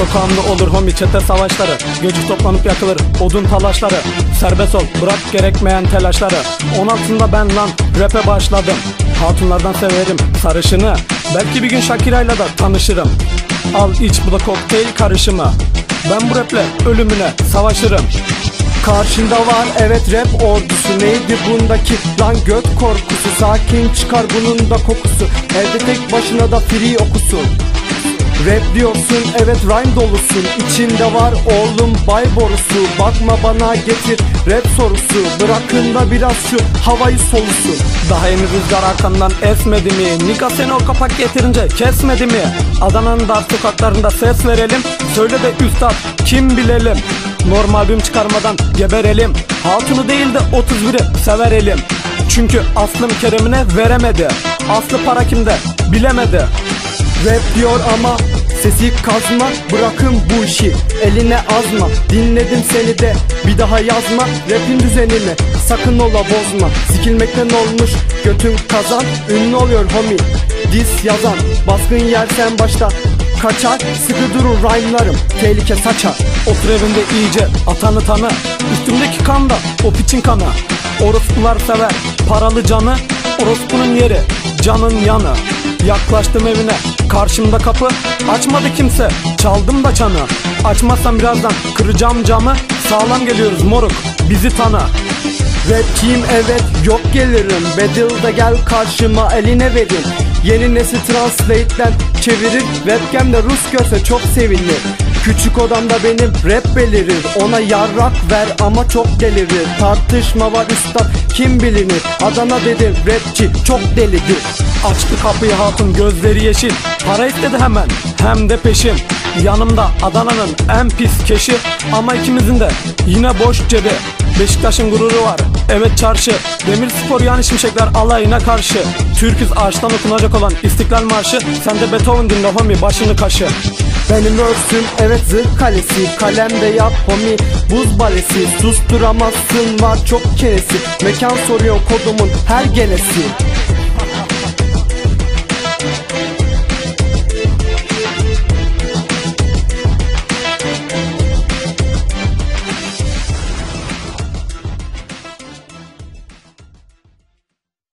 Sokağımda olur homi çete savaşları. Göcük toplanıp yakılır odun talaşları. Serbest ol bırak gerekmeyen telaşları. 16'ında ben lan rap'e başladım. Hatunlardan severim sarışını. Belki bir gün Shakira'yla da tanışırım. Al iç bu da kokteyl karışımı. Ben bu raple ölümüne savaşırım. Karşında var evet rap ordusu. Neydi bundaki lan göt korkusu? Sakin çıkar bunun da kokusu. Evde tek başına da free okusun Rap diyorsun evet rhyme dolusun. İçinde var oğlum bay borusu Bakma bana getir rap sorusu. Bırakın da biraz şu havayı solusun. Daha yeni rüzgar arkamdan esmedi mi? Nika seni o kapak getirince kesmedi mi? Adana'nın dar sokaklarında ses verelim. Söyle de üstad kim bilelim? Normal albüm çıkarmadan geberelim. Hatunu değil de 31'i sever elim Çünkü aslım Kerem'ine veremedi. Aslı para kimde? Bilemedi. Rap diyor ama sesi kazma Bırakın bu işi. Eline azma Dinledim seni de. Bir daha yazma Rapin düzenini sakın ola bozma. Sikilmekten olmuş götün kazan. Ünlü oluyor homie Dis yazan. Baskın yersen başta Kaçar sıkı durur rhyme'larım. Tehlike saçar. Otur evinde iyice atanı tanı. Üstümdeki kan da o piçin kanı. Orospular sever paralı canı. Orospunun yeri canın yanı Yaklaştım evine karşımda kapı. Açmadı kimse çaldım da çanı. Açmazsam birazdan kıracağım camı. Sağlam geliyoruz moruk bizi tanı. Rapçiyim evet yok gelirim. Battle'da gel karşıma eline verin Yeni nesil translate'den çevirir. Webcam'de Rus görse çok sevinir. Küçük odamda benim rap belirir. Ona yarrak ver ama çok delirir. Tartışma var üstad kim bilinir? Adana dedim rapçi çok delidir Açtı kapıyı hatun gözleri yeşil. Para istedi hemen hem de peşin. Yanımda Adana'nın en pis keşi. Ama ikimizin de yine boş cebi. Beşiktaş'ın gururu var. Evet çarşı. Demir spor yani şimşekler alayına karşı. Türküz ağaçtan okunacak olan İstiklal Marşı. Sen de Beethoven dinle homie başını kaşı. Benim örsüm evet zırh kalesi. Kalemde yap homi buz balesi. Susturamazsın var çok keresi. Mekan soruyor kodumun her gelesi